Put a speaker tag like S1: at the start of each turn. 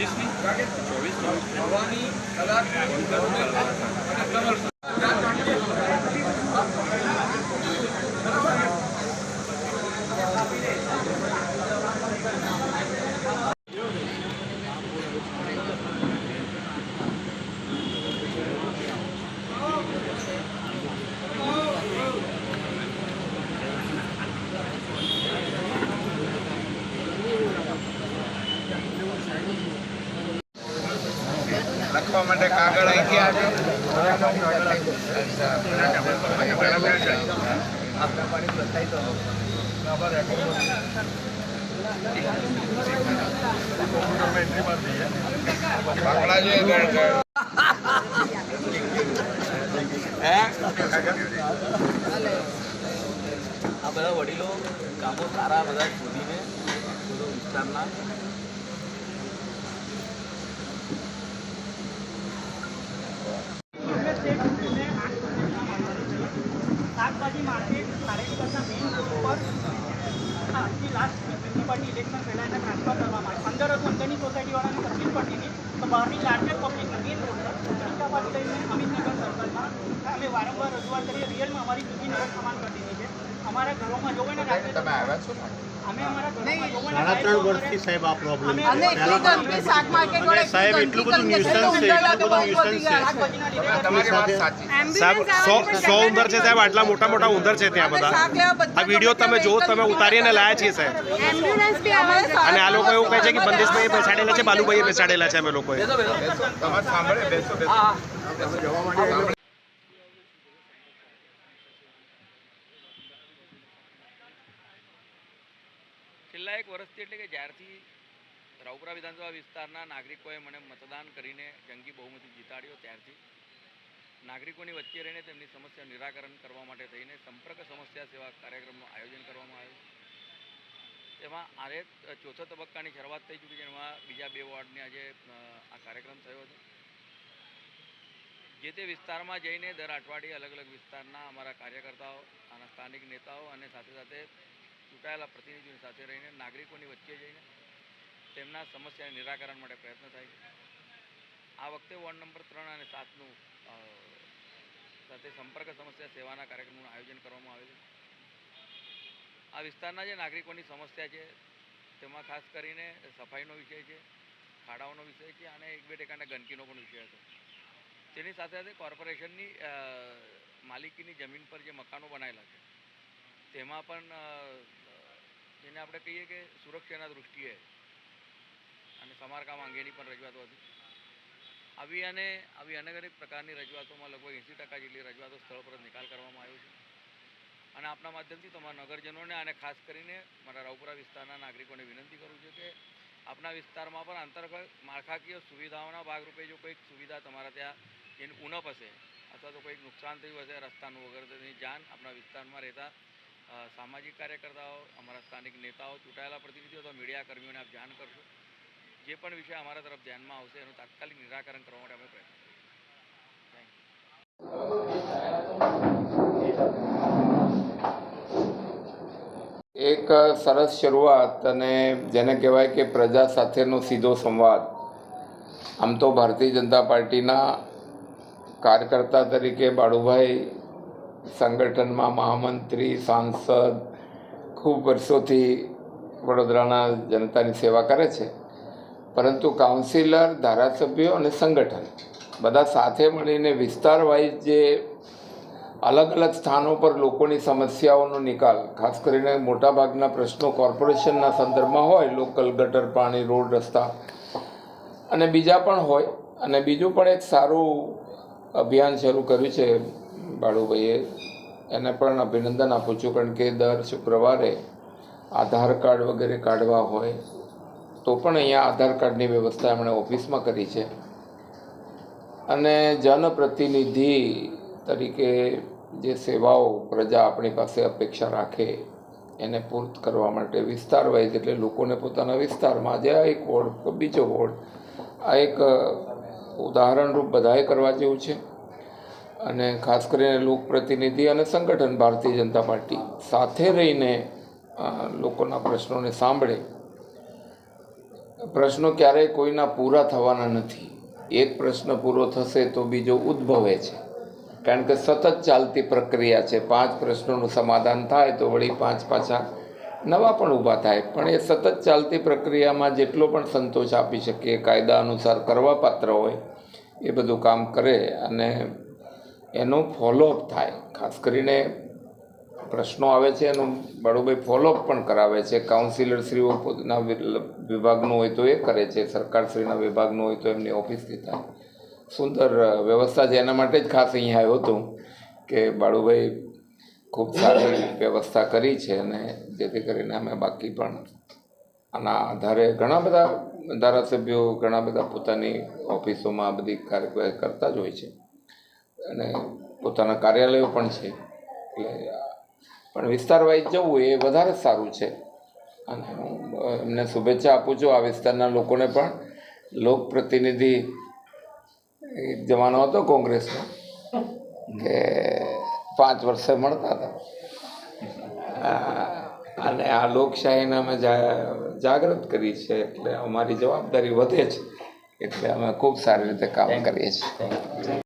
S1: પચીસની
S2: ભવાની કલાક માટે કાગળ અહીંથી.
S3: આ બધા વડીલો કામો સારા બધા શોધીને વિસ્તારના
S4: શાકભાજી માર્કેટ ખારેકરના મેઇન રોડ ઉપર આજથી લાસ્ટ ઇલેક્શન પહેલાં એને ટ્રાન્સફર કરવામાં માટે. અંદર હતું, અંદરની સોસાયટીવાળાને તકલીફ પડતી હતી. તો બહારની લાર્જર પબ્લિક મેઇન રોડ પર રીક્ષામાંથી લઈને અમિતનગર વારંવાર રજૂઆત કરીએ રિયલમાં અમારી ચૂકી નરક સમાન કરી દીધી છે. અમારા ઘરોમાં જોવે ને રાત્રે
S2: તમે આવ્યા છો ને?
S4: અમે અમારા ઘરોમાં જોવો
S5: સાડા ત્રણ વર્ષથી સાહેબ આ પ્રોબ્લેમ
S4: એટલી
S5: પણ સાહેબ એટલું બધું ન્યુસન્સ છે એટલું બધું ન્યુસન્સ છે.
S2: તમારી વાત સાચી
S6: સાહેબ સો સો ઉંદર છે સાહેબ આટલા મોટા મોટા ઉંદર છે ત્યાં બધા. આ વીડિયો તમે જો તમે ઉતારીને લાયા છીએ સાહેબ.
S7: એમ્બ્યુલન્સ બી આવે
S6: અને આ લોકો એવું કહે છે કે બંદેશભાઈએ બેસાડેલા છે બાલુભાઈએ બેસાડેલા છે અમે લોકોએ.
S2: તમારે સાંભળે બેસો બેસો.
S3: એટલે કે જ્યારથી રાવપુરા વિધાનસભા વિસ્તારના નાગરિકોએ મને મતદાન કરીને જંગી બહુમતી જીતાડ્યો ત્યારથી. નાગરિકોની વચ્ચે રહીને તેમની સમસ્યા નિરાકરણ કરવા માટે થઈને સંપર્ક સમસ્યા સેવા કાર્યક્રમનું આયોજન કરવામાં આવ્યું. તેમાં આજે ચોથા તબક્કાની શરૂઆત થઈ ચૂકી છે, એમાં બીજા બે વોર્ડની આજે આ કાર્યક્રમ થયો હતો જે તે વિસ્તારમાં જઈને દર અઠવાડિયે અલગ અલગ વિસ્તારના અમારા કાર્યકર્તાઓ, આના સ્થાનિક નેતાઓ અને સાથે સાથે ચૂંટાયેલા પ્રતિનિધિઓની સાથે રહીને નાગરિકોની વચ્ચે જઈને તેમના સમસ્યાને નિરાકરણ માટે પ્રયત્ન થાય છે. આ વખતે વોર્ડ નંબર ત્રણ અને સાતનું સાથે સંપર્ક સમસ્યા સેવાના કાર્યક્રમનું આયોજન કરવામાં આવે છે. આ વિસ્તારના જે નાગરિકોની સમસ્યા છે, તેમાં ખાસ કરીને સફાઈનો વિષય છે, ખાડાઓનો વિષય છે અને એક બે ટકાના ગંદકીનો પણ વિષય હતો. તેની સાથે સાથે કોર્પોરેશનની માલિકીની જમીન પર જે મકાનો બનાવેલા છે, તેમાં પણ જેને આપણે કહીએ કે સુરક્ષાના દૃષ્ટિએ અને સમારકામ અંગેની પણ રજૂઆતો હતી. આવી અને આવી અનેક અનેક પ્રકારની રજૂઆતોમાં લગભગ એંસી ટકા જેટલી રજૂઆતો સ્થળ પર નિકાલ કરવામાં આવ્યો છે. અને આપના માધ્યમથી તમારા નગરજનોને અને ખાસ કરીને મારા રાવપુરા વિસ્તારના નાગરિકોને વિનંતી કરું છું કે આપના વિસ્તારમાં પણ અંતર્ગત માળખાકીય સુવિધાઓના ભાગરૂપે જો કોઈક સુવિધા તમારા ત્યાં જેની ઉણપ હશે અથવા તો કોઈક નુકસાન થયું હશે, રસ્તાનું વગર જાણ આપણા વિસ્તારમાં રહેતા સામાજિક કાર્યકર્તાઓ, અમારા સ્થાનિક નેતાઓ, ચૂંટાયેલા પ્રતિનિધિઓ અથવા મીડિયા કર્મીઓને આપ જાણ કરશો. જે પણ વિષય અમારા તરફ ધ્યાનમાં આવશે, એનું તાત્કાલિક નિરાકરણ કરવા માટે અમે પ્રયત્ન
S2: એક સરસ શરૂઆત અને જેને કહેવાય કે પ્રજા સાથેનો સીધો સંવાદ. આમ તો ભારતીય જનતા પાર્ટીના કાર્યકર્તા તરીકે બાળુભાઈ સંગઠનમાં મહામંત્રી, સાંસદ ખૂબ વર્ષોથી વડોદરાના જનતાની સેવા કરે છે. પરંતુ કાઉન્સિલર, ધારાસભ્યો અને સંગઠન બધા સાથે મળીને વિસ્તાર વાઇઝ જે અલગ અલગ સ્થાનો પર લોકોની સમસ્યાઓનો નિકાલ, ખાસ કરીને મોટાભાગના પ્રશ્નો કોર્પોરેશનના સંદર્ભમાં હોય, લોકલ ગટર, પાણી, રોડ રસ્તા અને બીજા પણ હોય. અને બીજું પણ એક સારું અભિયાન શરૂ કર્યું છે બાળુભાઈએ એને પણ અભિનંદન આપું છું, કારણ કે દર શુક્રવારે આધાર કાર્ડ વગેરે કાઢવા હોય, તો પણ અહીંયા આધાર કાર્ડની વ્યવસ્થા એમણે ઓફિસમાં કરી છે. અને જનપ્રતિનિધિ તરીકે જે સેવાઓ પ્રજા આપણી પાસે અપેક્ષા રાખે, એને પૂર્ત કરવા માટે વિસ્તાર વાઇઝ એટલે લોકોને પોતાના વિસ્તારમાં જે આ એક વોર્ડ, બીજો વોર્ડ, આ એક ઉદાહરણરૂપ બધાએ કરવા જેવું છે. અને ખાસ કરીને લોકપ્રતિનિધિ અને સંગઠન ભારતીય જનતા પાર્ટી સાથે રહીને લોકોના પ્રશ્નોને સાંભળે. પ્રશ્નો ક્યારેય કોઈના પૂરા થવાના નથી. એક પ્રશ્ન પૂરો થશે તો બીજો ઉદ્ભવે છે. કારણ કે સતત ચાલતી પ્રક્રિયા છે. પાંચ પ્રશ્નોનું સમાધાન થાય તો વળી પાંચ પાછા નવા પણ ઊભા થાય. પણ એ સતત ચાલતી પ્રક્રિયામાં જેટલો પણ સંતોષ આપી શકીએ, કાયદા અનુસાર કરવા પાત્ર હોય, એ બધું કામ કરે અને એનો ફોલોઅપ થાય. ખાસ કરીને પ્રશ્નો આવે છે, એનું બળુભાઈ ફોલોઅપ પણ કરાવે છે. કાઉન્સિલરશ્રીઓ પોતાના વિભાગનું હોય તો એ કરે છે, સરકારશ્રીના વિભાગનું હોય તો એમની ઓફિસથી થાય. સુંદર વ્યવસ્થા છે. એના માટે જ ખાસ અહીંયા આવ્યો હતો કે બાળુભાઈ ખૂબ સારી વ્યવસ્થા કરી છે અને જેથી કરીને અમે બાકી પણ આના આધારે ઘણા બધા ધારાસભ્યો, ઘણા બધા પોતાની ઓફિસોમાં બધી કાર્યવાહી કરતા જ હોય છે. અને પોતાના કાર્યાલયો પણ છે. એટલે પણ વિસ્તાર વાઇઝ જવું એ વધારે સારું છે. અને હું એમને શુભેચ્છા આપું છું આ વિસ્તારના લોકોને પણ. લોકપ્રતિનિધિ જમાનો હતો કોંગ્રેસનો કે પાંચ વર્ષે મળતા હતા. અને આ લોકશાહીને અમે જાગૃત કરી છે એટલે અમારી જવાબદારી વધે છે. એટલે અમે ખૂબ સારી રીતે કામ કરીએ છીએ.